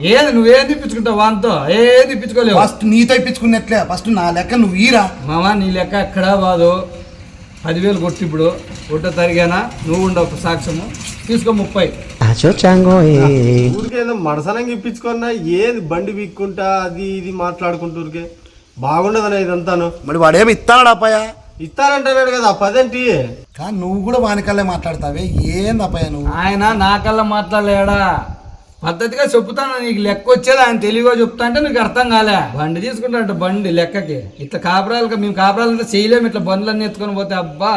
ఏది నువ్వేం తిప్పించుకుంటావు వాంతో ఏం తిప్పించుకోలేవు ఫస్ట్ నీతో ఇప్పించుకున్నట్లే ఫస్ట్ నా లెక్క నువ్వు ఈరా. మామ నీ లెక్క ఎక్కడా బాదు. పదివేలు కొట్టి ఇప్పుడు. ఒకటో తరిగానా? నువ్వు ఉండవు సాక్ష్యము. తీసుకో ముప్పై. ఊరికేదో మడసనంగా ఇప్పించుకున్నా ఏది బండి వీక్కుంటా అది ఇది మాట్లాడుకుంటూరికే. బాగుండదన్న ఇదంతాను. మరి వాడేమి ఇస్తాడు అప్పయ్య ఇస్తానంటున్నాడు కదా ఆ పదేంటి? కానీ నువ్వు కూడా వానికల్లే మాట్లాడతావే. ఏంది అప్పయ్య నువ్వు? ఆయన నాకల్లా మాట్లాడలేడా? పద్ధతిగా చెప్తాను నీకు లెక్క వచ్చేది ఆయన తెలివిగా చెప్తా అంటే నీకు అర్థం కాలే. బండి తీసుకుంటాంట బండి లెక్కకి. ఇట్లా కాపురాలు మేము కాపురాలు చేయలేము ఇట్లా బండ్లన్నీ ఎత్తుకొని పోతే అబ్బా.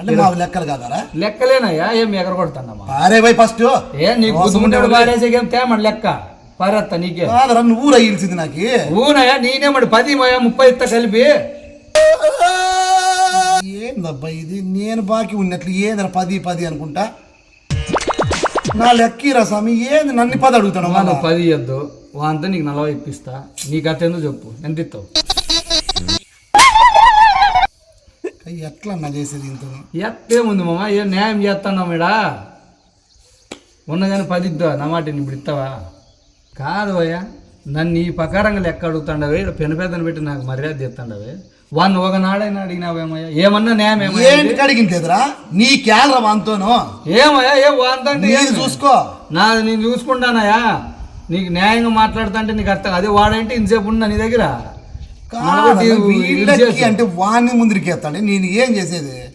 అంటే మా లెక్కలు కాదారా? లెక్కలేనయ్యా ఏం ఎగర కొడతానమ్మా పారే పోయి ఫస్ట్ ఏ నీకు గుద్దుకుంటాడు పాడేసేకేం తేమడి లెక్క. పారేత్తా నీకే. కాదరా నువ్వు నాకు. ఊనయ్యా నేనేమడి పది మయా ముప్పై ఇస్తా కలిపి. ఏందబ్బా ఇది? నేను బాకీ ఉన్నట్లు ఏందిరా పది పది అనుకుంటా? నా లెక్కీరా స్వామి ఏంది నన్ను పది అడుగుతాను నువ్వు పది ఇవ్వద్దు వాంతా నీకు నలభై ఇప్పిస్తా. నీ కథ ఎందుకు చెప్పు. ఎంత ఇస్తావు? ఎట్లా నా చేసేది ఇంత ఎత్తేముంది మామ ఏం న్యాయం చేస్తున్నావు మీడా? ఉన్నగాని పది ఇద్దా? నా మాట నేను ఇప్పుడు ఇస్తావా కాదు అయ్యా నన్ను ఈ ప్రకారంగా లెక్క అడుగుతాండవే పెన పెద్దను పెట్టి నాకు మర్యాద చేస్తాండవే. వాడిని ఒకనాడైనా అడిగినావేమయ్యా? ఏమన్నా న్యాయం ఏమయ్యా ఏంటి కడిగింటేదిరా నీ క్యాలరా వాంతోను ఏమయ్యా? ఏ వాంతంటే నీది చూసుకో. నాది నేను చూసుకుంటానయ్యా. నీకు న్యాయంగా మాట్లాడుతుంటే నీకు అర్థం అదే వాడంటే? ఇంతసేపు ఉన్నా నీ దగ్గర. వీళ్ళకి. అంటే వాడిని ముందురికి ఎత్తాడు నేను ఏం చేసేది?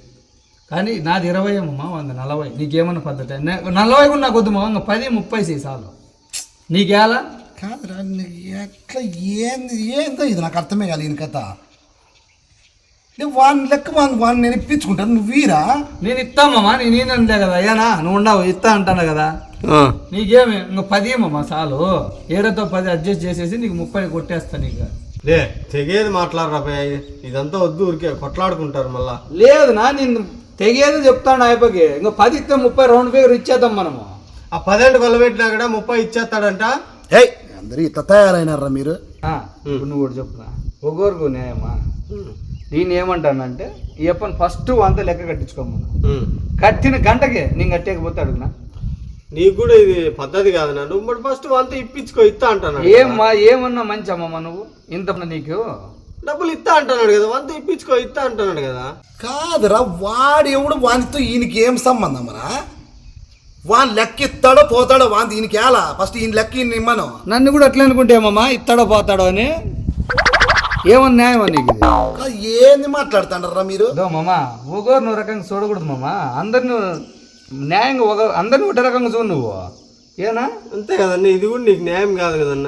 కానీ నాది ఇరవై ఏమమ్మా వంద నలభై. నీకేమన్నా పద్ధతి? నే- నలభై కూడా నాకు వద్దు ఇంకా పది ముప్పై సీసాలు నీకేలా కాదురా నీ ఎట్లా ఏంది? ఏందో ఇది నాకు అర్థమే కాదు ఈయన కథ. నేను వాడిని లెక్క వాడిని వాడిని నేను ఇప్పించుకుంటాను. నువ్వు వీరా నేను ఇస్తామమ్మా నేను నేనంటే కదా. అయ్యానా నువ్వు ఉండవు ఇస్తా అంటాను కదా. నీకేమి ఇంకా పది ఏమమ్మా చాలు. ఏడతో పది అడ్జస్ట్ చేసేసి నీకు ముప్పై కొట్టేస్తా నీకు. లే తెగేది మాట్లాడరా ఇది. ఇదంతా వద్దు ఊరికే కొట్లాడుకుంటారు మళ్ళా. లేదు నా నేను తెగేది చెప్తాను అయిపోయి ఇంకా పది ఇస్తే ముప్పై రౌండ్ ఫిగర్ ఇచ్చేద్దాం మనము. ఆ పదేంటి కొలబెట్టినా కూడా ముప్పై ఇచ్చేస్తాడంట. హే అందరూ ఇట్లా తయారైనారా మీరు? ఆ, ఇప్పుడు నువ్వు కూడా చెప్పురా. ఒగోరుకు న్యాయమా? దీన్ని ఏమంటానంటే ఈ అప్పని ఫస్ట్ అంత లెక్క కట్టించుకోమను. కట్టిన గంటకే నేను కట్టేకపోతే అడుగునా? నీకు కూడా ఇది పద్ధతి కాదు నా నువ్వు మరి ఫస్ట్ వాళ్ళతో ఇప్పించుకో ఇస్తా అంటాను ఏమ్మా ఏమన్నా మంచి అమ్మమ్మ నువ్వు? ఇంత నీకు? డబ్బులు ఇస్తా అంటున్నాడు కదా వంత ఇప్పించుకో ఇస్తా అంటున్నాడు కదా. కాదురా వాడు ఎవడు వానితో ఈయనకి ఏం సంబంధం రా? వాని లెక్క ఇస్తాడో పోతాడో వాని ఈయనకి ఎలా? ఫస్ట్ ఈయన లెక్క ఈయన ఇమ్మను నన్ను కూడా అట్లా అనుకుంటే ఏమమ్మా? ఇస్తాడో పోతాడో అని? ఏమన్నా న్యాయం నీకు ఏంది మాట్లాడుతాండ్రా మీరు? మామ ఒగోరు నువ్వు రకంగా చూడకూడదు మామ. అందరిని న్యాయంగా ఒక అందరిని ఒకటే రకంగా చూడు నువ్వు. ఏనా? అంతే కదన్న ఇది కూడా నీకు న్యాయం కాదు కదన్న.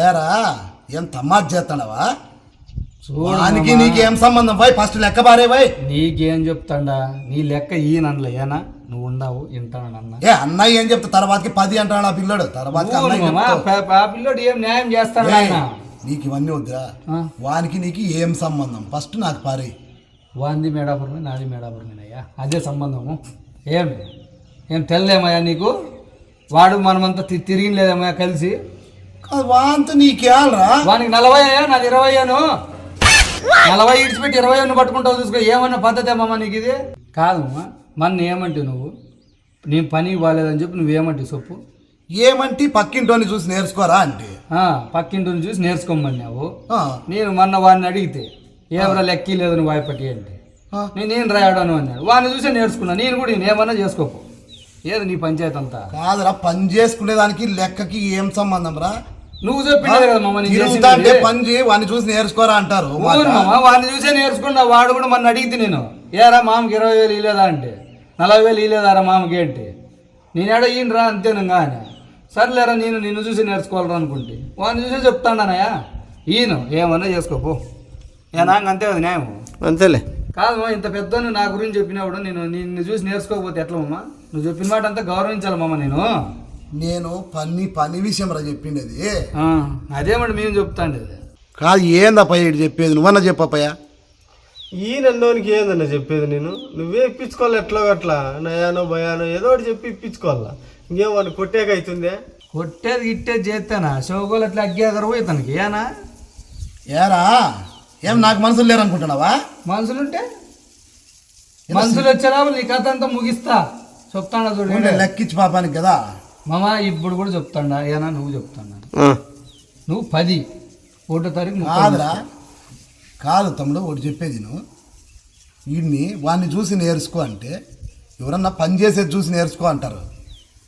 ఏరా ఏం తమాజ్ చేస్తాడవా చూడు వానికి మామ. నీకేం సంబంధం? పోయి ఫస్ట్ లెక్క బారే పోయి. నీకేం చెప్తాడా? నీ లెక్క ఈయనలే ఏనా? నువ్వు ఉండవు వింటానన్న ఏ అన్నయ్య ఏం చెప్తా? తర్వాతకి పది అంటాడు ఆ పిల్లడు. చెప్తావు. ఆ పిల్లోడు ఏం న్యాయం చేస్తాడు నీకు ఇవన్నీ వద్దురా? వానికి నీకు ఏం సంబంధం? ఫస్ట్ నాకు పారే వాంది మేడాపురమే నాది మేడాపురమేనయ్యా. అదే సంబంధము. ఏమి ఏం తెల్లేమయ్యా నీకు? వాడు మనమంతా తి- తిరిగి లేదమ్మయ్యా కలిసి వాంతో నీకేళ్ళరా వానికి నలభై అయ్యా నాది ఇరవై అయ్యాను నలభై ఇడిచిపెట్టి ఇరవై అన్ను పట్టుకుంటావు చూసుకో ఏమన్నా పద్ధతి అమ్మమ్మ నీకు ఇది? కాదమ్మా మన ఏమంటే నువ్వు? నీ పనికి బాగాలేదని చెప్పి నువ్వేమంటే చెప్పు. ఏమంటే పక్కింటోని చూసి నేర్చుకోరా అంటే? పక్కింటిని చూసి నేర్చుకోమన్నావు. ఆ, నేను మొన్న వాడిని అడిగితే ఏమరా లెక్కి లేదు నువ్వు వాయిపట్టి అంటే. నేను రాయడాను అన్నాడు. వాడిని చూసే నేర్చుకున్నా. నేను కూడా నేను ఏమన్నా చేసుకోపు ఏది నీ పంచాయతీ అంతా? కాదురా పని చేసుకునే దానికి లెక్కకి ఏం సంబంధం రా? నువ్వు చెప్పిండే కదా మమ్మ నేను తిరుగుతా అంటే చేసింది. పని చేయి వాడిని చూసి నేర్చుకోరా అంటారు. వాడిని చూసే నేర్చుకున్నా వాడు కూడా మొన్న అడిగితే నేను ఏరా మామకి ఇరవై వేలు ఇలేదా అంటే. నలభై వేలు ఇలేదారా మామకి ఏంటి నేనేడ ఈయన రా అంతేనంగా అని. సర్లేరా నేను నిన్ను చూసి నేర్చుకోవాలరా అనుకుంటే. వాడిని చూసే చెప్తాడానయ్యా. ఈయన ఏమన్నా చేసుకోపో ఏ నాకు అంతే కదా న్యాయం. అంతేలే. కాదు మా ఇంత పెద్ద నా గురించి చెప్పినప్పుడు నేను నిన్ను చూసి నేర్చుకోకపోతే ఎట్లా అమ్మా నువ్వు చెప్పిన మాట అంతా గౌరవించాలి మామ నేను. నేను పని పని విషయం రా చెప్పిండేది. ఆ, అదేమంటే మేము చెప్తాండి కాదు ఏందప్ప ఇటు చెప్పేది? నువ్వన్నా చెప్పప్పయ్యా? ఈ నన్నోనికి ఏందన్న చెప్పేది నేను? నువ్వే ఇప్పించుకోవాలి ఎట్లో అట్లా? నయానో భయానో ఏదో ఒకటి చెప్పి ఇప్పించుకోవాలా? ఇంకేం వాడిని కొట్టాక అవుతుందే? కొట్టేది గిట్టేది చేస్తానా షోగోలు అట్లా అగ్గాకర పోయి తనకి. ఏనా? ఏరా? ఏం నాకు మనసులు లేరనుకుంటున్నావా? మనుషులుంటే మనుషులు వచ్చేలా నీ కథ అంతా ముగిస్తా. చెప్తాను చూడు ఉండే లెక్కించి పాపానికి కదా? మామ ఇప్పుడు కూడా చెప్తాడా. ఏనా నువ్వు చెప్తాడా. నువ్వు పది. ఒకటో తారీఖు ముప్పై కాదురా. కాదు తమ్ముడు ఒకటి చెప్పేది నువ్వు వీడిని వాడిని చూసి నేర్చుకో అంటే ఎవరన్నా పని చేసేది చూసి నేర్చుకో అంటారు.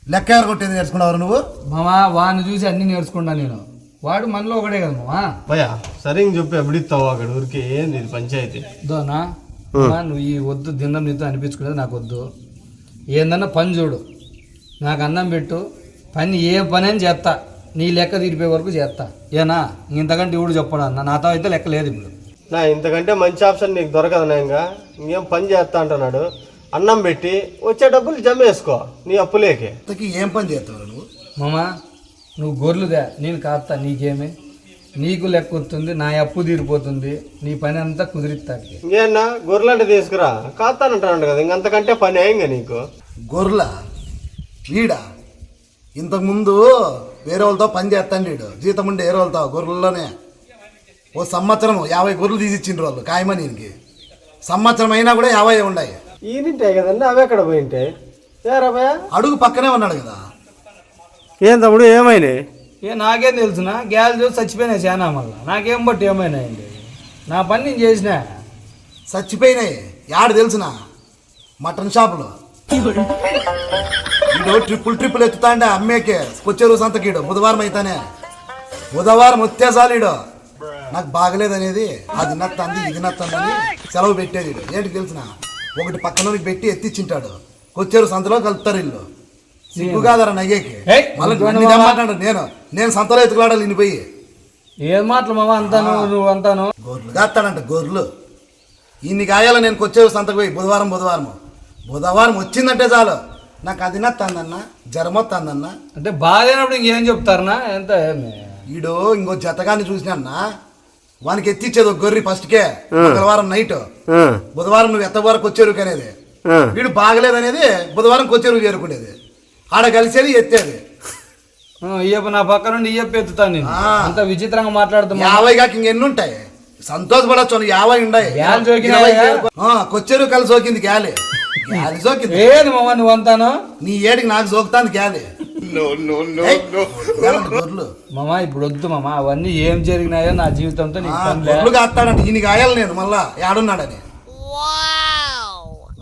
లెక్క ఎవరు కొట్టేది నేర్చుకున్నావు నువ్వు? మామ వాడిని చూసి అన్ని నేర్చుకున్నా నేను. వాడు మనలో ఒకడే కదా మామ భయ్యా సరే ఇంక చెప్పి ఎప్పుడు ఇస్తావు అక్కడ ఊరికి? ఏంది ఇది పంచాయతీ? దోనా మామ, నువ్వు ఈ వద్దు దిండం నీతో అనిపించుకునేది నాకు వద్దు. ఏందన్నా పని చూడు. నాకు అన్నం పెట్టు. పని ఏ పని అని చేస్తా నీ లెక్క తీరిపోయే వరకు చేస్తా ఏనా? ఇంతకంటే ఇప్పుడు చెప్పడు అన్న. నాతో అయితే లెక్క లేదు ఇప్పుడు. నా ఇంతకంటే మంచి ఆప్షన్ నీకు దొరకదు నా ఇంకా ఇంకేం పని చేస్తా అంటున్నాడు? అన్నం పెట్టి వచ్చే డబ్బులు జమ వేసుకో నీ అప్పులేకే. ఇంతకీ ఏం పని చేస్తావు నువ్వు? మామ నువ్వు గొర్రెలుదే నేను కాస్తా నీకేమి? నీకు లెక్క వస్తుంది నా అప్పు తీరిపోతుంది నీ పని అంతా కుదిరిస్తాకి ఇంకేనా గొర్రెలంటే తీసుకురా. కాస్తానంటాడు కదా ఇంకంతకంటే పని అయింగా నీకు. గొర్రెల? వీడా? ఇంతకుముందు వేరే వాళ్ళతో పని చేస్తాను వీడు. జీతం ఉండే వేరే వాళ్ళతో గొర్రెల్లోనే. ఓ సంవత్సరం యాభై గొర్రెలు తీసిచ్చిండ్రు వాళ్ళు కాయమని సంవత్సరం అయినా కూడా యాభై ఉన్నాయి ఈనింటాయి కదండి అవి ఎక్కడ పోయింటాయి ఏరా భయ అడుగు పక్కనే ఉన్నాడు కదా. ఏం తమ్ముడు ఏమైనాయి ఏ నాకేం తెలుసునా? గ్యాస్ చూసి చచ్చిపోయినాయి చాలా మళ్ళీ. నాకేం బట్టి ఏమైనాయండి? నా పని నేను చేసిన. చచ్చిపోయినాయి. యాడు తెలుసునా? మటన్ షాపులో. ఈడు ట్రిపుల్ ట్రిపుల్ ఎత్తుతాండే అమ్మేకే. కొచ్చేరు సంతకీడు. బుధవారం అయితేనే. బుధవారం వచ్చేసాలు ఈడు. నాకు బాగలేదనేది. అది నత్తంది ఇది నత్తందని సెలవు పెట్టేది ఏంటి తెలిసిన? ఒకటి పక్కన పెట్టి ఎత్తిచ్చింటాడు. కొచ్చేరు సంతలో కలుపుతారు ఇల్లు. సిగ్గు కాదరా మళ్ళీ మావా. తెమ్మంటాడు నేను. నేను సంతలో ఎత్తుకులాడాలి నిన్ను పోయి. ఏం మాటలు మామ అంతాను నువ్వు అంతాను? గొర్రెలు కాస్తాడంట గొర్రెలు. ఇన్ని గాయాల నేను కొచ్చేరు సంతకు పోయి బుధవారం బుధవారం బుధవారం వచ్చిందంటే చాలు. నాకు అది నత్తందన్న జ్వరం వస్తుందన్న అంటే బాగాలేనప్పుడు ఇంకేం చెప్తారనా? ఎంత? ఈడు ఇంకో జతగాన్ని చూసినా వానికి ఎత్తిచ్చేది ఒక గొర్రె ఫస్ట్కే మంగళవారం నైట్ బుధవారం నువ్వు ఎత్త వరకు వచ్చేరుకు అనేది? వీడు బాగలేదనేది బుధవారం కొచ్చేరుకు చేరుకునేది. ఆడ కలిసేది ఎత్తేది. ఆ, ఇయ్యప్ప నా పక్క నుండి ఇయ్యప్ప ఎత్తుతాను నేను. అంత విచిత్రంగా మాట్లాడుతున్నా యాభై కాక ఇంకెన్ని ఉంటాయి? సంతోషపడచ్చు యాభై ఉన్నాయి ఆ, కొచ్చేరు కలిసి సోకింది గ్యాలి. గ్యాలి సోకింది. ఏది మామ నువ్వు అంతాను? నీ ఏడికి నాకు సోకుతాంది గ్యాలి. గొర్రెలు? మామ ఇప్పుడు వద్దు మామ. అవన్నీ ఏం జరిగినాయో నా జీవితంతో గొర్రెలు కాస్తాడంట. ఈయన గాయాలి నేను మళ్ళా ఏడున్నాడని.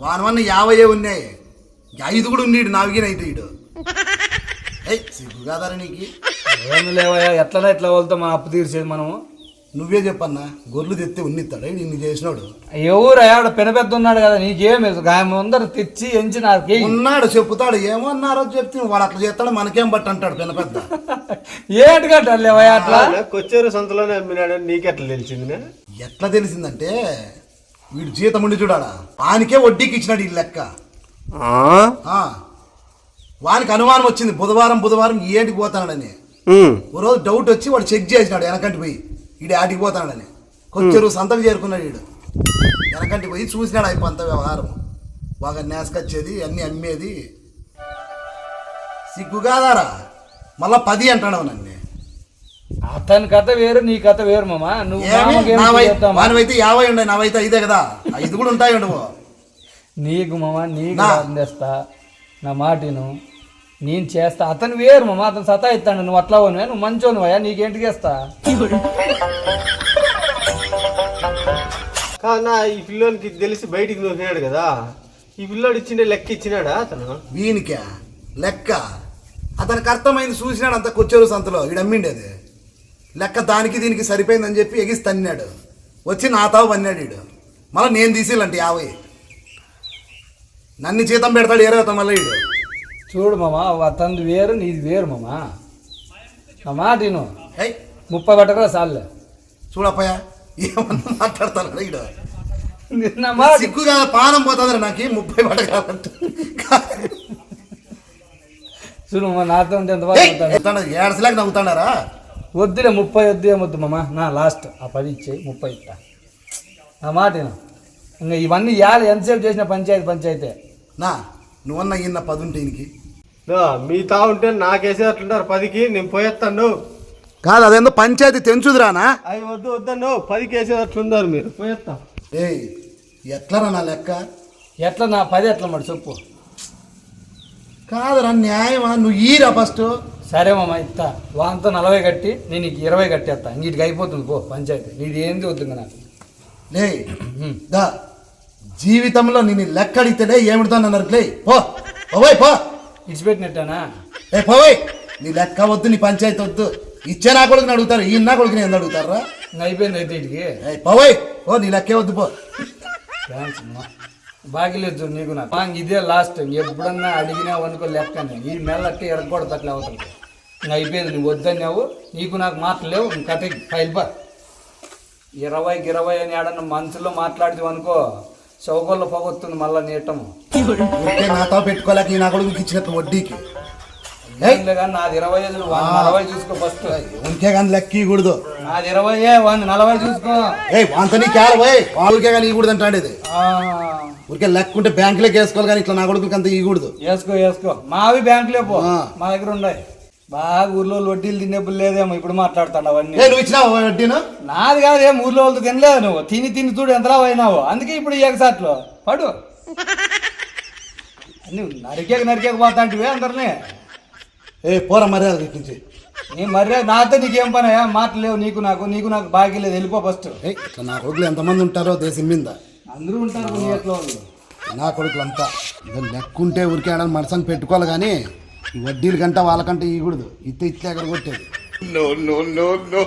వానవన్న యాభై ఉన్నాయి. ఐదు కూడా ఉన్నాడు నావిగిన అయితే ఇడు ఏయ్ సిగ్గు కాదరా నీకు. ఏమి లేవయ్యా ఎట్లనా ఎట్లా వాళ్ళతో మన అప్పు తీర్చేది మనము. నువ్వే చెప్పన్నా గొర్రెలు తెత్తే ఉన్నిస్తాడు? నిన్ను చేసినాడు. ఎవరు ఆడ పెన పెద్ద ఉన్నాడు కదా నీకేం ఆయన ముందర తెచ్చి ఎంచి నాకు ఉన్నాడు చెప్పుతాడు ఏమో అన్నారో చెప్తే వాడు అట్లా చేస్తాడు మనకేం బట్టి అంటాడు పెద్ద పెద్ద. ఏంటి కట్టాలేవయ్యా అట్లా? కొచ్చేరు సంతలోనే అమ్మినాడని నీకెట్లా తెలిసింది ఎట్లా తెలిసిందంటే వీడు జీతం ఉండి చూడాడా? వానికే వడ్డీకి ఇచ్చినాడు ఈ లెక్క. ఆ, వానికి అనుమానం వచ్చింది బుధవారం బుధవారం ఏంటికి పోతాడని ఓ రోజు డౌట్ వచ్చి వాడు చెక్ చేసినాడు వెనకంటి పోయి. ఈడు ఆటికి పోతాడని. కొంచెం సంతకు చేరుకున్నాడు ఈడు. వెనకంటి పోయి చూసినాడు అయిపోంత వ్యవహారం. బాగా నేసుకొచ్చేది అన్నీ అమ్మేది. సిగ్గు కాదారా? మళ్ళా పది అంటాడు నన్ను. అతని కథ వేరు నీ కథ వేరు మామ. నువ్వు? వానివైతే యాభై ఉన్నాయి నావైతే ఐదే కదా? ఐదు కూడా ఉంటాయి ఉండవు నీకు మామ నీకు నా. అందేస్తా నా మాటిను నేను చేస్తా. అతను వేరు మామ అతను సతా ఇస్తాడు నువ్వు అట్లా పోను నువ్వు మంచోనువయ్యా నీకేంటికి వేస్తా కానా ఈ పిల్లోనికి తెలిసి బయటికి నూకినాడు కదా. ఈ పిల్లోడు ఇచ్చిండే లెక్క ఇచ్చినాడా అతను? వీనికే? లెక్క? అతనికి అర్థమైంది చూసినాడు అంత కొచ్చేరు సంతలో. వీడు అమ్మిండేది. లెక్క దానికి దీనికి సరిపోయిందని చెప్పి ఎగిసి తన్నాడు. వచ్చి నా తావు పన్నాడు వీడు మళ్ళీ నేను తీసేయాలంటే యాభై. నన్ను జీతం పెడతాడు ఏరే మళ్ళీ వీడు చూడు మామ అతనిది వేరు నీది వేరు మామ. నా మాట విను. హై ముప్పై పట్టకరా సార్లే. చూడప్పయ్య ఏమన్నా మాట్లాడతాను వీడు నా మాట సిగ్గుగా పానం పోతుంది నాకు ముప్పై పడ కాబట్టి చూడు మామ నాతో ఉంటే ఎంత బాగా అవుతాడు. ఏడసలేక నవ్వుతాడారా? వద్దులే ముప్పై వద్దు ఏమొద్దు మామ. నా లాస్ట్ ఆ పది ఇచ్చేయి ముప్పై ఇస్తా. నా మాట విను. ఇంకా ఇవన్నీ ఇవాళ ఎంతసేపు చేసిన పంచాయతీ పంచాయతీ? నా నువ్వన్న ఈయన పది ఉంటే ఈయనకి? దో, మీ తా ఉంటే నాకేసేటట్లుంటారు పదికి నేను పోయేస్తాను కాదు అదేందో పంచాయతీ తెంచుదురానా? అవి వద్దు వద్దను పదికి వేసేటట్లున్నారు మీరు. పోయేస్తా ఏయ్ ఎట్లరా నా లెక్క? ఎట్లా నా పది ఎట్లా మరి చెప్పు. కాదురా న్యాయమా? నువ్వు ఈరా ఫస్ట్. సరే మామ ఇస్తా వాంతో నలభై కట్టి నేను నీకు ఇరవై కట్టేస్తా ఇంటికి అయిపోతుంది పో పంచాయతీ. నీది ఏంది వద్దు నాకు. లే దా. జీవితంలో నేను లెక్క అడిగితేనే ఏమిడుతాను అన్నారు లే పో పోవయ్ పో. ఇచ్చిపెట్టినట్టేనా ఏ పోవయ్ నీ లెక్క వద్దు నీ పంచాయతీ వద్దు. ఇచ్చే నా కొడుకుని అడుగుతారు ఈ నా కొడుకుని ఎందుకు అడుగుతారా? అయిపోయింది అయితే ఇటుకి ఏ పోవయ్ ఓ నీ లెక్కే వద్దు పో. థ్యాంక్స్ అమ్మా. బాగిలేదు నీకు నాకు. మాకు ఇదే లాస్ట్. ఎప్పుడన్నా అడిగినావు అనుకో లెక్కనే. ఈ మెల్లట్టి ఎరగకూడదు అట్లా అవుతుంది. ఇంకా అయిపోయింది నువ్వు వద్దన్నావు. నీకు నాకు మాటలు లేవు. ఇంక కథకి ఫైల్ బా ఇరవైకి ఇరవై అని ఆడన్న మనసులో మాట్లాడితే అనుకో చౌకల్లో పొగొస్తుంది మళ్ళా నీటము. ఊరికే నాతో పెట్టుకోలేక ఈ నా కొడుకుకి ఇచ్చినట్టు వడ్డీకి. కానీ నాది ఇరవై ఐదు వంద నలభై చూసుకో ఫస్ట్ ఇంకే కానీ లెక్క ఇవ్వకూడదు నాది ఇరవై వంద నలభై చూసుకో. ఏయ్ వాంత నీ క్యాల పోయి వాళ్ళకే కానీ ఇవ్వకూడదు అంటాడేది ఆ, ఊరికే లెక్క ఉంటే బ్యాంకులోకి వేసుకోవాలి కానీ ఇట్లా నా కొడుకులకి అంత ఇవ్వకూడదు వేసుకో వేసుకో. మావి బ్యాంకులే పో. మా దగ్గర ఉన్నాయి బాగా ఊర్లో వడ్డీలు తినేప్పుడు లేదేమో ఇప్పుడు మాట్లాడుతాడు అవన్నీ. నువ్వు ఇచ్చినావు వడ్డీను? నాది కాదు ఏం ఊర్లో వాళ్ళతో తినలేదు నువ్వు. తిని తిని చూడు ఎంతలా పోయినావు. అందుకే ఇప్పుడు ఎగసాట్లు. పడు. నువ్వు నరికేక నరికేక పోతా అంటే అందరినీ. ఏ పోరా మర్యాద ఇటు నుంచి నీ మర్యాద నాతో నీకేం పని? మాటలు లేవు నీకు నాకు. నీకు నాకు బాకీ లేదు. వెళ్ళిపో ఫస్ట్. ఇట్లా నా కొడుకులు ఎంతమంది ఉంటారో దేశం మీద. అందరూ ఉంటారు నీ ఎట్లా వాళ్ళు. నా కొడుకులంతా. ఇదో లెక్క ఉంటే ఊరికే ఆడని మనసాన్ని పెట్టుకోవాలి కానీ ఈ వడ్డీల వాళ్ళకంటే ఇవ్వకూడదు ఇస్తే ఇట్లే ఎక్కడ కొట్టేది. No no no no